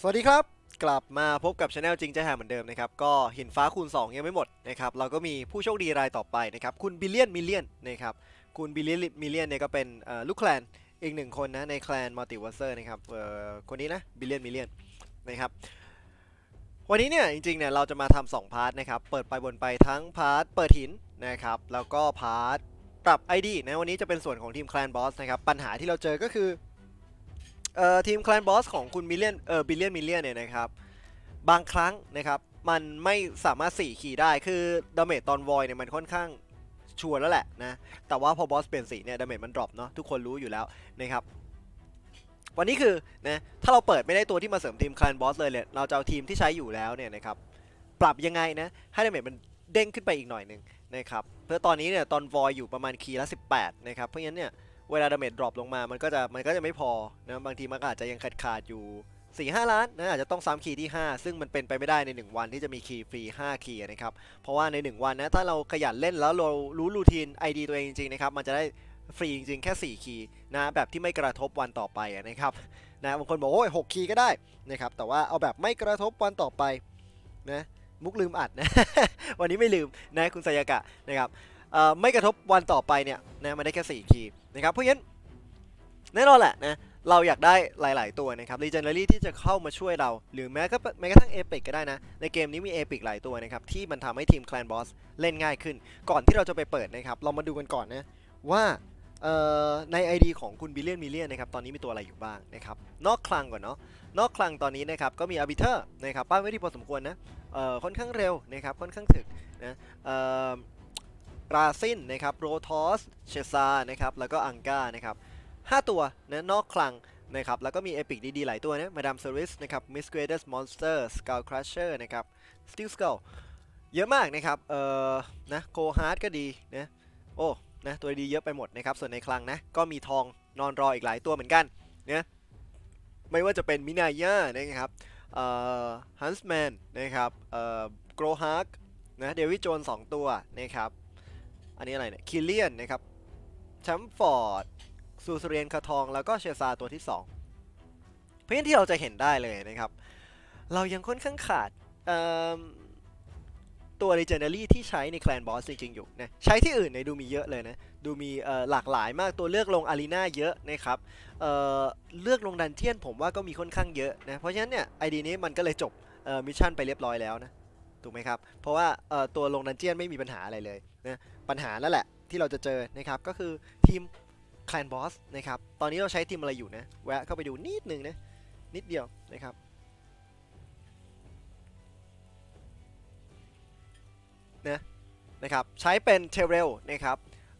สวัสดีครับ กลับมาพบกับช anel จริงใจแฮมเหมือนเดิมนะครับ ก็หินฟ้าคูณ 2 ยังไม่หมดนะครับ เราก็มีผู้โชคดีรายต่อไปนะครับ คุณบิลเลียนมิลเลียนนะครับ คุณบิลเลียนมิลเลียนเนี่ยก็เป็นลูกแคลนอีกหนึ่งคนนะในแคลนมัลติเวอร์เซอร์นะครับคนนี้นะบิลเลียนมิลเลียนนะครับวันนี้เนี่ยจริงๆเนี่ยเราจะมาทำสองพาร์ทนะครับ เปิดไปบนไปทั้งพาร์ทเปิดหินนะครับ แล้วก็พาร์ทปรับ ID นะวันนี้จะเป็นส่วนของทีมแคลนบอสนะครับ ปัญหาที่เราเจอก็คือ เอ่อทีมแคลนบอสของคุณมิเลียนเอ่อบิลเลียนมิเลียนเนี่ยนะครับ บางครั้งนะครับ มันไม่สามารถ4ขีดได้คือดาเมจตอนวอยเนี่ยมันค่อนข้างชัวร์แล้วแหละนะ แต่ว่าพอบอสเปลี่ยนสีเนี่ยดาเมจมันดรอปเนาะทุกคนรู้อยู่แล้วนะครับ วันนี้คือนะถ้าเราเปิดไม่ได้ตัวที่มาเสริมทีมแคลนบอสเลยเนี่ยเราจะเอาทีมที่ใช้อยู่แล้วเนี่ยนะครับปรับยังไงนะให้ดาเมจมันเด้งขึ้นไปอีกหน่อยหนึ่งนะครับเพื่อตอนนี้เนี่ยตอนวอยอยู่ประมาณคีละ18นะครับเพราะงั้นเนี่ย เวลาดาเมจดรอปลงมา มันก็จะมันก็จะไม่พอนะบางทีมันก็อาจจะยังขาดขาดอยู่ 4 5 ล้านนะอาจจะต้องซ้ำคีย์ที่ 5 ซึ่งมันเป็นไปไม่ได้ใน 1 วันที่จะมีคีย์ฟรี 5 คีย์นะครับ เพราะว่าใน 1 วันนะถ้าเราขยันเล่นแล้วเรารู้รูทีน ID ตัวเองจริงๆนะครับมันจะได้ฟรีจริงๆแค่ 4 คีย์นะแบบที่ไม่กระทบวันต่อไปนะครับนะบางคนบอกโอ้ย6คีย์ก็ได้นะครับแต่ว่าเอาแบบไม่กระทบวันต่อไปนะมุกลืมอัดนะ วันนี้ไม่ลืมนะคุณสยากะนะครับ ไม่กระทบวันต่อไปเนี่ยนะมันได้แค่ 4 คีย์นะครับเพราะฉะนั้นแน่นอนแหละนะเราอยากได้หลาย ๆ ตัวนะครับ Legendary ที่จะเข้ามาช่วยเรา หรือแม้ก็แม้กระทั่ง Epic ก็ได้นะ ในเกมนี้มี Epic หลายตัวนะครับ ที่มันทำให้ทีม Clan Boss เล่นง่ายขึ้น ก่อนที่เราจะไปเปิดนะครับ เรามาดูกันก่อนนะ ว่าเอ่อใน ID ของคุณบิลเลียนมิเลียนนะครับ ตอนนี้มีตัวอะไรอยู่บ้างนะครับ นอกคลังก่อนเนาะ นอกคลังตอนนี้นะครับ ก็มี Arbiter นะครับ ป้ายไว้ที่พอสมควรนะค่อนข้างเร็วนะครับ ค่อนข้างถึกนะเอ่อ ราซินนะครับโรทอสเชซานะครับแล้วก็อังกานะครับ5ตัวนะนอกคลังนะครับแล้วก็มีเอพิกดีๆ หลายตัวนะมาดามเซอริสนะครับมิสเกรเดสมอนสเตอร์สกาลครัชเชอร์นะครับสติลสก l ลเยอะมากนะครับเอ่อนะโกฮาร์ดก็ดีนะโอ้นะตัวดีเยอะไปหมดนะครับส่วนในคลังนะก็มีทองนอนรออีกหลายตัวเหมือนกันนะไม่ว่าจะเป็นมินายานะครับเอ่อฮันส์แมนนะครับเอ่อโกรฮาร์กนะเดวิดโจนสองตัวนะครับ อันนี้อะไรเนี่ยคิลเลียนนะครับแชมฟอร์ดซูซเรียนคาทอง แล้วก็เชซาตัวที่ 2 เพราะฉะนั้นที่เราจะเห็นได้เลยนะครับ เรายังค่อนข้างขาดตัว Legendary ที่ใช้ในแคลนบอสจริง ๆ อยู่นะใช้ที่อื่นเนี่ยดูมีเยอะเลยนะ ดูมีหลากหลายมากตัวเลือกลงอารีนาเยอะนะครับเเลือกลงดันเจียนผมว่าก็มีค่อนข้างเยอะนะ เพราะฉะนั้นเนี่ยไอดีนี้มันก็เลยจบมิชชั่นไปเรียบร้อยแล้วนะ ถูกไหมครับ เพราะว่าตัวลงดันเจียนไม่มีปัญหาอะไรเลยนะ ปัญหานั่นแหละที่เราจะเจอนะครับก็คือทีมแคลนบอสนะครับตอนนี้เราใช้ทีมอะไรอยู่นะแวะเข้าไปดูนิดนึงนะนิดเดียวนะครับนะนะครับใช้เป็นเทเรลนะครับ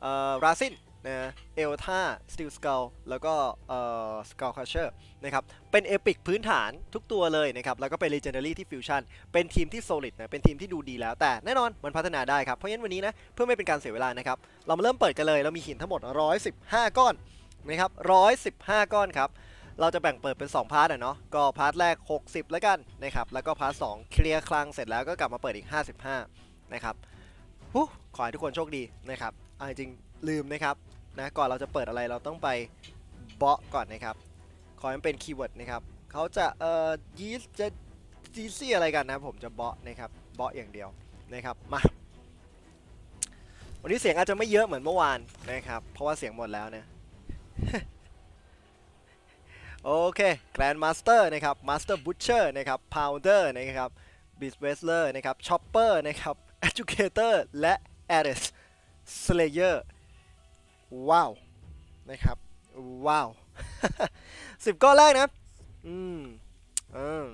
เอ่อราซิน นะเอลท่าสติลสก l แล้วก็เอ่อสกลคัชเชอร์นะครับเป็นเอพิกพื้นฐานทุกตัวเลยนะครับ แล้วก็เป็น Legendary ที่ฟิวชั่นเป็นทีมที่ solid นะเป็นทีมที่ดูดีแล้วแต่แน่นอนมันพัฒนาได้ครับ เพราะฉะนั้นวันนี้นะเพื่อไม่เป็นการเสียเวลานะครับ เรามาเริ่มเปิดกันเลย เรามีหินทั้งหมด 115 ก้อนนะครับ115 ก้อนครับเราจะแบ่งเปิดเป็น 2 พาร์ทอะเนาะ ก็พาร์ทแรก 60 แล้วกันนะครับ แล้วก็พาร์ท2เคลียร์คลังเสร็จแล้วก็กลับมาเปิดอีก 55 นะครับหูขอให้ทุกคนโชคดีนะครับเอาจริงลืมนะครับ นะก่อนเราจะเปิดอะไรเราต้องไปเบาะก่อนนะครับ ขอให้มันเป็นคีย์เวิร์ดนะครับเขาจะเอ่อยีสจะจีซี่อะไรกันนะผมจะเบาะนะครับเบาะอย่างเดียวนะครับมาวันนี้เสียงอาจจะไม่เยอะเหมือนเมื่อวานนะครับเพราะว่าเสียงหมดแล้วนะโอเคแกรนด์มาสเตอร์นะครับมาสเตอร์บูชเชอร์นะครับพาวเดอร์นะครับบิสเวสเลอร์นะครับช็อปเปอร์นะครับ e d u c a t o r และแอริสสเลเยอร์ ว้าวนะครับว้าวสิบก้อนแรกนะอืมอืม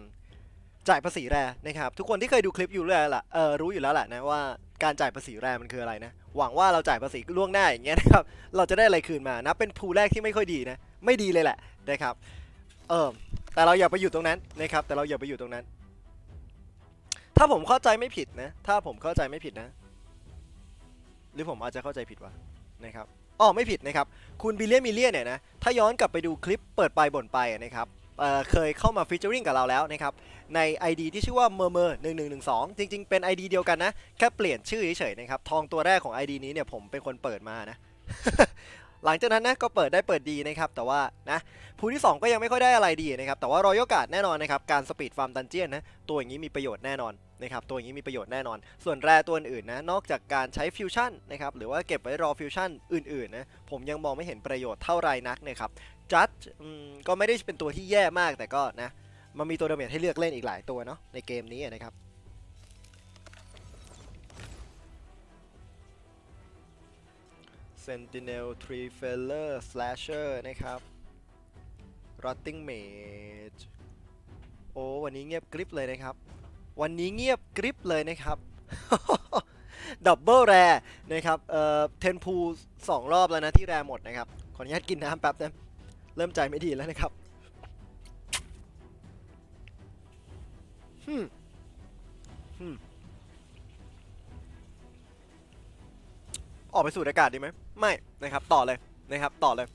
จ่ายภาษีแรนะครับ ทุกคนที่เคยดูคลิปอยู่แล้วล่ะเออรู้อยู่แล้วแหละนะว่าการจ่ายภาษีแรมันคืออะไรนะ หวังว่าเราจ่ายภาษีล่วงหน้าอย่างเงี้ยนะครับ เราจะได้อะไรคืนมานะเป็นภูแรกที่ไม่ค่อยดีนะ ไม่ดีเลยแหละนะครับ เออแต่เราอย่าไปอยู่ตรงนั้นนะครับ แต่เราอย่าไปอยู่ตรงนั้น ถ้าผมเข้าใจไม่ผิดนะ ถ้าผมเข้าใจไม่ผิดนะ หรือผมอาจจะเข้าใจผิดวะนะครับ อ๋อไม่ผิดนะครับ คุณบิลเลียมิเลียเนี่ยนะถ้าย้อนกลับไปดูคลิปเปิดไปบ่นไปนะครับเเคยเข้ามาฟีเจอริงกับเราแล้วนะครับ ใน ID ที่ชื่อว่าเมอร์เมอร์หนึ่งหนึ่งหนึ่งสองจริง ๆ เป็น ID เดียวกันนะ แค่เปลี่ยนชื่อเฉยๆนะครับ ทองตัวแรกของ ID นี้เนี่ยผมเป็นคนเปิดมานะ หลังจากนั้นนะก็เปิดได้เปิดดีนะครับแต่ว่านะภูที่ 2 ก็ยังไม่ค่อยได้อะไรดีนะครับแต่ว่ารอยกาดแน่นอนนะครับการสปีดฟาร์มดันเจียนนะตัวอย่างนี้มีประโยชน์แน่นอนนะครับตัวอย่างนี้มีประโยชน์แน่นอน ส่วนแร่ตัวอื่นนะนอกจากการใช้ฟิวชั่นนะครับหรือว่าเก็บไว้รอฟิวชั่นอื่นๆนะผมยังมองไม่เห็นประโยชน์เท่าไรนักนะครับจัดก็ไม่ได้เป็นตัวที่แย่มากแต่ก็นะมันมีตัวดาเมจให้เลือกเล่นอีกหลายตัวเนาะในเกมนี้นะครับ Sentinel Tree Feller Slasher นะครับ Rotting Mage โอ้วันนี้เงียบกริบเลยนะครับ วันนี้เงียบกริบเลยนะครับดับเบิลแรนะครับเอ่อเทนพูสองรอบแล้วนะที่แรหมดนะครับ ขออนุญาตกินน้ำแป๊บนะเริ่มใจไม่ดีแล้วนะครับฮึมฮึม ออกไปสูดอากาศดีไหมไม่นะครับต่อเลยนะครับต่อเลย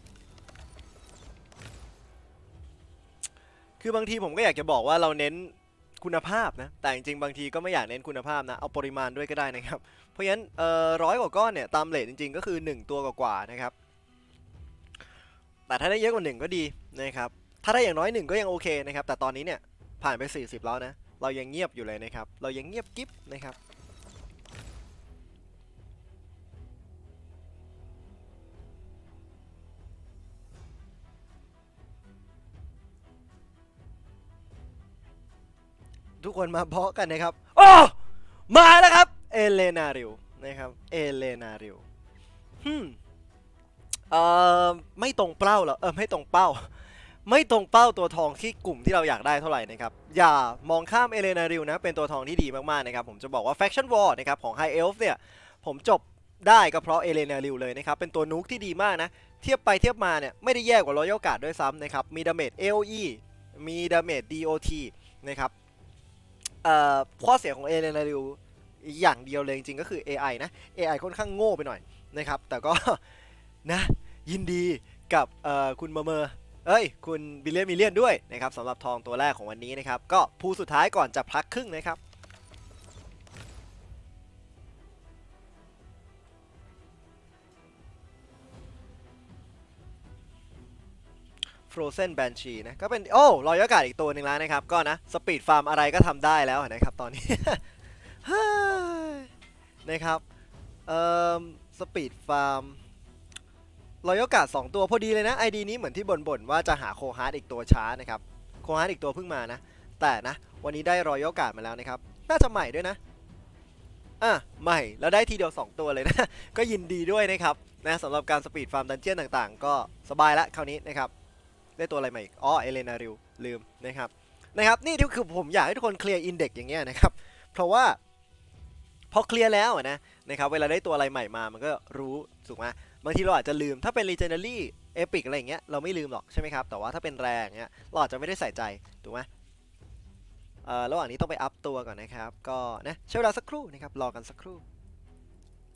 คือบางทีผมก็อยากจะบอกว่าเราเน้นคุณภาพนะแต่จริงๆบางทีก็ไม่อยากเน้นคุณภาพนะเอาปริมาณด้วยก็ได้นะครับ เพราะฉะนั้นเอ่อร้อยกว่าก้อนเนี่ยตามเลทจริงๆ ก็คือ 1 ตัวกว่าๆนะครับ แต่ถ้าได้เยอะกว่า 1 ก็ดีนะครับถ้าได้อย่างน้อย 1 ก็ยังโอเคนะครับแต่ตอนนี้เนี่ยผ่านไป 40 แล้วนะเรายังเงียบอยู่เลยนะครับ เรายังเงียบกิ๊บนะครับ ทุกคนมาเพาะกันนะครับโอ้มาแล้วครับ เอเลนาริวนะครับ เอเลนาริวฮึมเอ่อไม่ตรงเป้าหรอเออไม่ตรงเป้า ไม่ตรงเป้าตัวทองที่กลุ่มที่เราอยากได้เท่าไหร่นะครับ อย่ามองข้ามเอเลนาริวนะ เป็นตัวทองที่ดีมากๆนะครับ ผมจะบอกว่า Faction War นะครับของ High Elf เนี่ย ผมจบได้ก็เพราะเอเลนาริวเลยนะครับ เป็นตัวนุกที่ดีมากนะ เทียบไปเทียบมาเนี่ย ไม่ได้แย่กว่า Royal Guard ด้วยซ้ำนะครับ มีดาเมจ AOE มีดาเมจ DOT นะครับ เอ่อข้อเสียของ a อเนาริวอย่างเดียวเลยจริงๆก็คือ AI นะ AI ค่อนข้างโง่ไปหน่อยนะครับ แต่ก็นะยินดีกับเอ่อคุณเมอร์เมอร์เอ้ย คุณบิลเลียนมิเลียนด้วยนะครับสำหรับทองตัวแรกของวันนี้นะครับ ก็ภูสุดท้ายก่อนจะพักครึ่งนะครับ Frozen Banshee นะ ก็เป็นโอ้รอยอากาศอีกตัวหนึ่งแล้วนะครับ ก็นะสปีดฟาร์มอะไรก็ทำได้แล้วนะครับตอนนี้ นะครับ เอ่อสปีดฟาร์มรอยอกาศสองตัวพอดีเลยนะ ID นี้เหมือนที่บ่นๆว่าจะหาโคฮาร์ดอีกตัวช้านะครับ โคฮาร์ดอีกตัวเพิ่งมานะ แต่นะ วันนี้ได้รอยอกาศมาแล้วนะครับ น่าจะใหม่ด้วยนะอะใหม่ แล้วได้ทีเดียว 2 ตัวเลยนะ ก็ยินดีด้วยนะครับนะสำหรับการสปีดฟาร์มดันเจี้ยนต่างๆ ก็สบายละคราวนี้นะครับ ได้ตัวอะไรใหม่อีก อ๋อ เอเลนาริว ลืมนะครับ นะครับ นี่ที่คือผมอยากให้ทุกคนเคลียร์อินเด็กอย่างเงี้ยนะครับ เพราะว่าพอเคลียร์แล้วนะนะครับ เวลาได้ตัวอะไรใหม่มา มันก็รู้ถูกไหมบางทีเราอาจจะลืม ถ้าเป็น Legendary Epic อะไรอย่างเงี้ย เราไม่ลืมหรอกใช่ไหมครับ แต่ว่าถ้าเป็นแรงเงี้ย เราอาจจะไม่ได้ใส่ใจ ถูกไหมเอ่อ ระหว่างนี้ต้องไปอัพตัวก่อนนะครับ ก็นะใช้เวลาสักครู่นะครับ รอกันสักครู่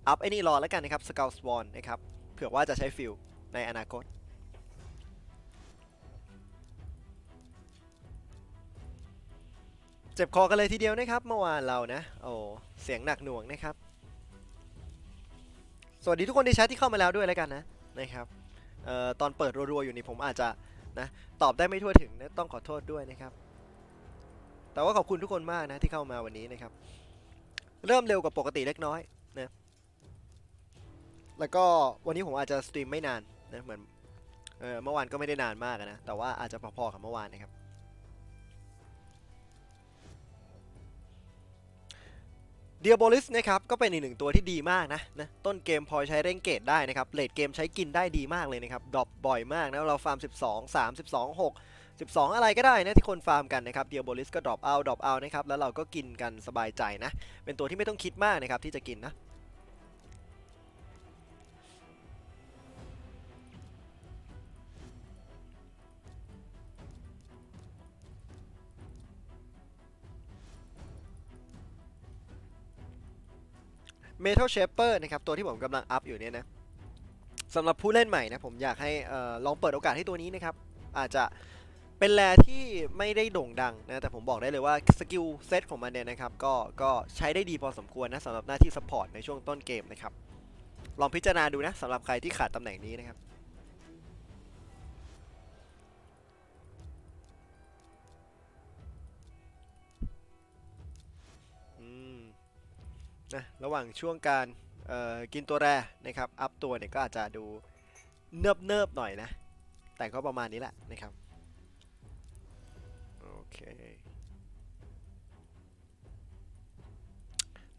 อัพไอ้นี่รอแล้วกันนะครับ Scout Swan นะครับ เผื่อว่าจะใช้ฟิลในอนาคต เจ็บคอกันเลยทีเดียวนะครับเมื่อวานเรานะ โอ้เสียงหนักหน่วงนะครับ สวัสดีทุกคนในแชทที่เข้ามาแล้วด้วยแล้วกันนะนะครับเอ่อตอนเปิดรัวๆอยู่นี่ผมอาจจะนะตอบได้ไม่ทั่วถึงนะต้องขอโทษด้วยนะครับ แต่ว่าขอบคุณทุกคนมากนะที่เข้ามาวันนี้นะครับ เริ่มเร็วกว่าปกติเล็กน้อยนะแล้วก็วันนี้ผมอาจจะสตรีมไม่นานนะเหมือนเออเมื่อวานก็ไม่ได้นานมากนะแต่ว่าอาจจะพอๆกับเมื่อวานนะครับ เดียโบลิสนะครับก็เป็นอีกหนึ่งตัวที่ดีมากนะนะต้นเกมพอใช้เร่งเกตได้นะครับเลดเกมใช้กินได้ดีมากเลยนะครับดรอปบ่อยมากนะเราฟาร์ม 12 3 12 6 12 อะไรก็ได้นะที่คนฟาร์มกันนะครับเดียโบลิสก็ดรอปเอาดรอปเอานะครับแล้วเราก็กินกันสบายใจนะ เป็นตัวที่ไม่ต้องคิดมากนะครับที่จะกินนะ Metal Shaper นะครับตัวที่ผมกำลังอัพอยู่เนี่ยนะสำหรับผู้เล่นใหม่นะผมอยากให้ออลองเปิดโอกาสให้ตัวนี้นะครับ อาจจะเป็นแรที่ไม่ได้โด่งดังนะแต่ผมบอกได้เลยว่าสกิลเซตของมันเนี่ยนะครับก็ก็ใช้ได้ดีพอสมควรนะสำหรับหน้าที่ซัพพอร์ตในช่วงต้นเกมนะครับ ลองพิจารณาดูนะสำหรับใครที่ขาดตำแหน่งนี้นะครับ นะระหว่างช่วงการกินตัวแรนะครับอัพตัวเนี่ยก็อาจจะดูเนิบเนิบๆหน่อยนะ แต่ก็ประมาณนี้แหละนะครับโอเค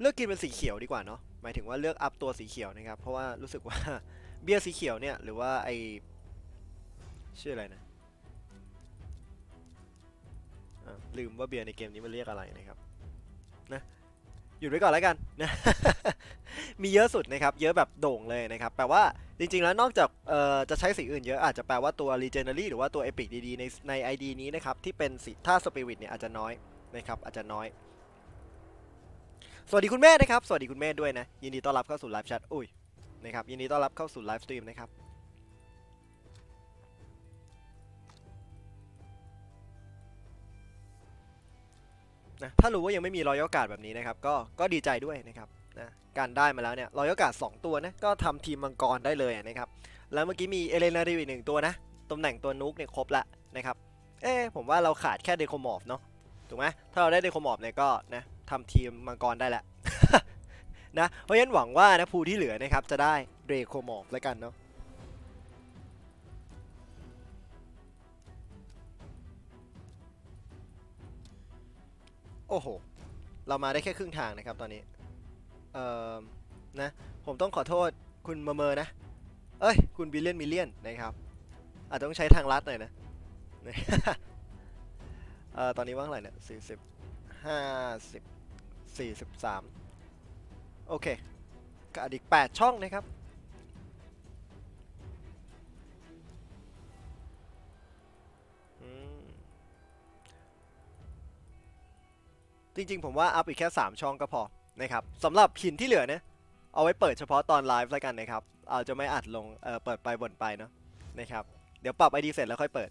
เลือกกินเป็นสีเขียวดีกว่าเนาะหมายถึงว่าเลือกอัพตัวสีเขียวนะครับ เพราะว่ารู้สึกว่าเบียร์สีเขียวเนี่ยหรือว่าไอชื่ออะไรนะะลืมว่าเบียร์ในเกมนี้มันเรียกอะไรนะครับนะ หยุดไว้ก่อนแล้วกันนะมีเยอะสุดนะครับ เยอะแบบโด่งเลยนะครับ แปลว่าจริงๆ แล้วนอกจากเอ่อจะใช้สีอื่นเยอะอาจจะแปลว่าตัว Legendary หรือว่าตัว Epic ดีๆ ในใน ID นี้นะครับ ที่เป็นสีถ้า Spirit เนี่ยอาจจะน้อยนะครับอาจจะน้อย สวัสดีคุณแม่นะครับ สวัสดีคุณแม่ด้วยนะ ยินดีต้อนรับเข้าสู่ไลฟ์แชทอุ้ยนะครับยินดีต้อนรับเข้าสู่ไลฟ์สตรีมนะครับ นะถ้ารู้ว่ายังไม่มีรอยกาดแบบนี้นะครับก็ก็ดีใจด้วยนะครับนะการได้มาแล้วเนี่ยรอยกาด2ตัวนะก็ทำทีมมังกรได้เลยนะครับแล้วเมื่อกี้มีเอเลนารีอีกหนึ่งตัวนะตำแหน่งตัวนุกเนี่ยครบละนะครับเอ๊ผมว่าเราขาดแค่เดโคมอฟเนาะถูกไหมถ้าเราได้เดโคมอฟเนี่ยก็นะทำทีมมังกรได้แล้วนะเพราะฉะนั้นหวังว่านะภูที่เหลือนะครับจะได้เดโคมอฟแล้วกันเนาะ โอ้โห เรามาได้แค่ครึ่งทางนะครับตอนนี้ เอ่อ นะ ผมต้องขอโทษคุณเมเมอร์นะ เอ้ย คุณบิลเลียนมิเลียนนะครับ อาจจะต้องใช้ทางลัดหน่อยนะ เอ่อ ตอนนี้ว่างเท่าไหร่เนี่ยสี่สิบห้าสิบสี่สิบสามโอเคก็อีกแปดช่องนะครับ จริงๆ ผมว่าอัพอีกแค่ 3 ช่องก็พอนะครับสำหรับหินที่เหลือเนี่ยเอาไว้เปิดเฉพาะตอนไลฟ์แล้วกันนะครับเอาจะไม่อัดลงเออเปิดไปบ่นไปเนาะนะครับเดี๋ยวปรับ ID เสร็จแล้วค่อยเปิด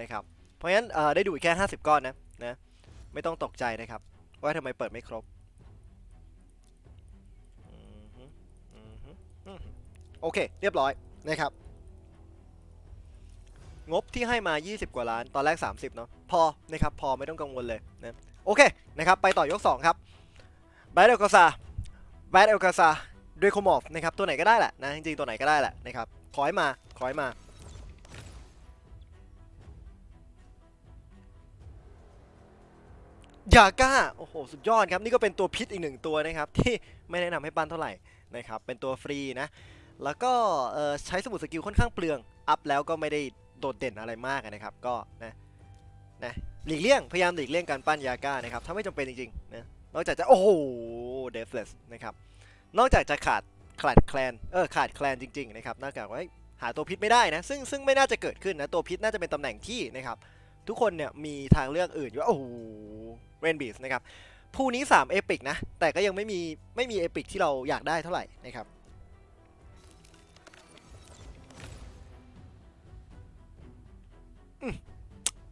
นะครับเพราะฉะนั้นเออได้ดูอีกแค่ 50 ก้อนนะนะไม่ต้องตกใจนะครับว่าทำไมเปิดไม่ครบโอเค เรียบร้อยนะครับ งบที่ให้มา 20 กว่าล้าน ตอนแรก 30 เนาะพอนะครับ พอไม่ต้องกังวลเลยนะ โอเคนะครับไปต่อยก 2 ครับแบดเอลกาซาแบดเอลกาซาดรโคมอฟนะครับตัวไหนก็ได้แหละนะจริงๆตัวไหนก็ได้แหละนะครับขอให้มาขอให้มายาก้าโอ้โหสุดยอดครับนี่ก็เป็นตัวพิษอีกหนึ่งตัวนะครับที่ไม่แนะนำให้ปั้นเท่าไหร่นะครับเป็นตัวฟรีนะแล้วก็ใช้สมุดสกิลค่อนข้างเปลืองอัพแล้วก็ไม่ได้โดดเด่นอะไรมากนะครับก็นะ นะหลีกเลี่ยงพยายามหลีกเลี่ยงการปั้นยาก้านะครับถ้าไม่จำเป็นจริงๆนะนอกจากจะโอ้โหเดฟเลสนะครับนอกจากจะขาดขาดแคลนเออขาดแคลนจริงๆนะครับนอกจากว่าหาตัวพิษไม่ได้นะซึ่งซึ่งไม่น่าจะเกิดขึ้นนะตัวพิษน่าจะเป็นตำแหน่งที่นะครับทุกคนเนี่ยมีทางเลือกอื่นอยู่ว่าโอ้โหเรนบีสนะครับผู้นี้ 3 เอพิกนะ แต่ก็ยังไม่มีไม่มีเอพิกที่เราอยากได้เท่าไหร่นะครับ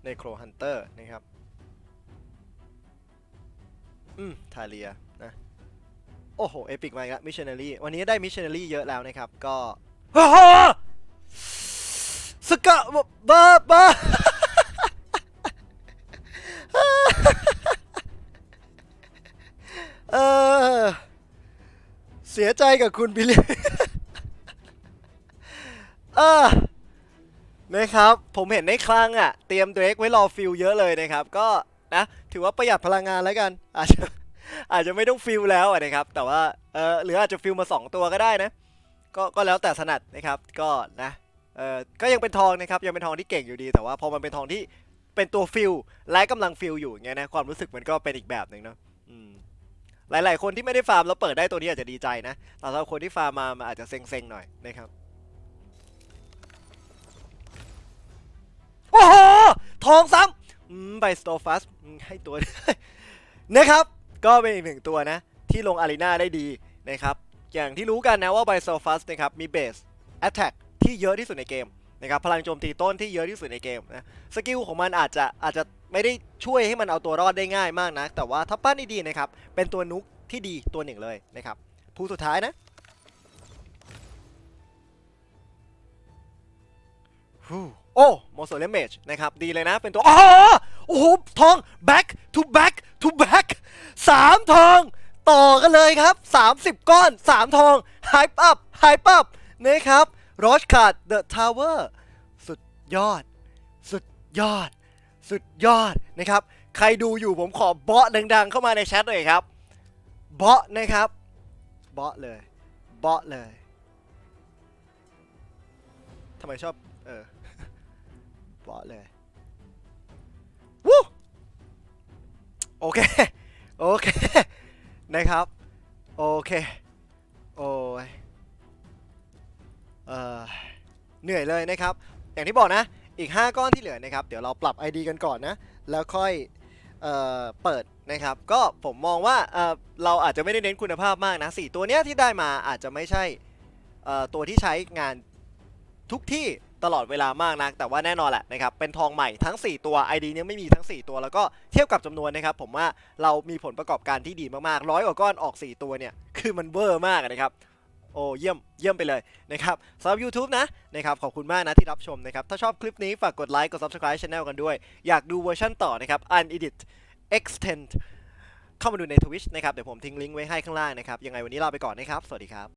ในโครฮันเตอร์นะครับ อืม ทาเลียนะ โอ้โห เอพิกมาอีกแล้วมิชชันนารีวันนี้ได้มิชชันนารีเยอะแล้วนะครับ ก็ฮ่าฮ่าสกะบ้าบ้าเออเสียใจกับคุณบิลลี่เออ นะครับ ผมเห็นในคลังอะ เตรียมเดรกไว้รอฟิลเยอะเลยนะครับ ก็นะถือว่าประหยัดพลังงานแล้วกัน อาจจะอาจจะไม่ต้องฟิลแล้วอะนะครับ แต่ว่าเออหรืออาจจะฟิลมา 2 ตัวก็ได้นะ ก็ก็แล้วแต่ถนัดนะครับก็นะเออก็ยังเป็นทองนะครับยังเป็นทองที่เก่งอยู่ดี แต่ว่าพอมันเป็นทองที่เป็นตัวฟิลและกำลังฟิลอยู่อย่างเงี้ยนะความรู้สึกมันก็เป็นอีกแบบหนึ่งเนาะอืมหลาย ๆ คนที่ไม่ได้ฟาร์มแล้วเปิดได้ตัวนี้อาจจะดีใจนะแต่สำหรับคนที่ฟาร์มมามันอาจจะเซ็งๆหน่อยนะครับ ทองซ้ำไบสโตฟัสให้ตัวนะครับ ก็เป็นอีกหนึ่งตัวนะ ที่ลงอารีนาได้ดีนะครับ อย่างที่รู้กันนะว่าไบโซฟัสนะครับมีเบสแอตแทกที่เยอะที่สุดในเกมนะครับพลังโจมตีต้นที่เยอะที่สุดในเกมนะสกิลของมันอาจจะอาจจะไม่ได้ช่วยให้มันเอาตัวรอดได้ง่ายมากนะแต่ว่าถ้าปั้นดีๆนะครับเป็นตัวนุกที่ดีตัวหนึ่งเลยนะครับผู้สุดท้ายนะฮู้ โอ้โมโซเลมเมจนะครับ ดีเลยนะ เป็นตัว อ๋อ โอ้โห ทอง back to back to back สามทอง ต่อกันเลยครับ 30 ก้อน 3 ทอง Hype Up Hype Up นะครับรอชคาร์ด The Tower สุดยอด สุดยอด สุดยอดนะครับ ใครดูอยู่ผมขอเบาะดัง ๆ เข้ามาในแชทเลยครับ เบาะนะครับ เบาะเลย เบาะเลยทำไมชอบ เออ เบาะเลยวู้โอเค โอเค นะครับ โอเค โอ้ยเออเหนื่อยเลยนะครับ อย่างที่บอกนะ อีก 5 ก้อนที่เหลือนะครับ เดี๋ยวเราปรับ ID กันก่อนนะ แล้วค่อยเอ่อเปิดนะครับ ก็ผมมองว่าเออเราอาจจะไม่ได้เน้นคุณภาพมากนะสี่ตัวเนี้ยที่ได้มาอาจจะไม่ใช่เอ่อตัวที่ใช้งานทุกที่ ตลอดเวลามากนัก แต่ว่าแน่นอนแหละนะครับเป็นทองใหม่ทั้ง 4 ตัว ID เนี้ยไม่มีทั้ง 4 ตัว แล้วก็เทียบกับจำนวนนะครับผมว่าเรามีผลประกอบการที่ดีมากๆร้อยกว่าก้อนออก 4 ตัวเนี่ยคือมันเวอร์มากนะครับโอ้เยี่ยมเยี่ยมไปเลยนะครับสำหรับ YouTube นะนะครับขอบคุณมากนะที่รับชมนะครับถ้าชอบคลิปนี้ฝากกดไลค์กด Subscribe Channel กันด้วย อยากดูเวอร์ชันต่อนะครับ Unedit Extend เข้ามาดูใน Twitch นะครับเดี๋ยวผมทิ้งลิงก์ไว้ให้ข้างล่างนะครับยังไงวันนี้ลาไปก่อนนะครับ สวัสดีครับ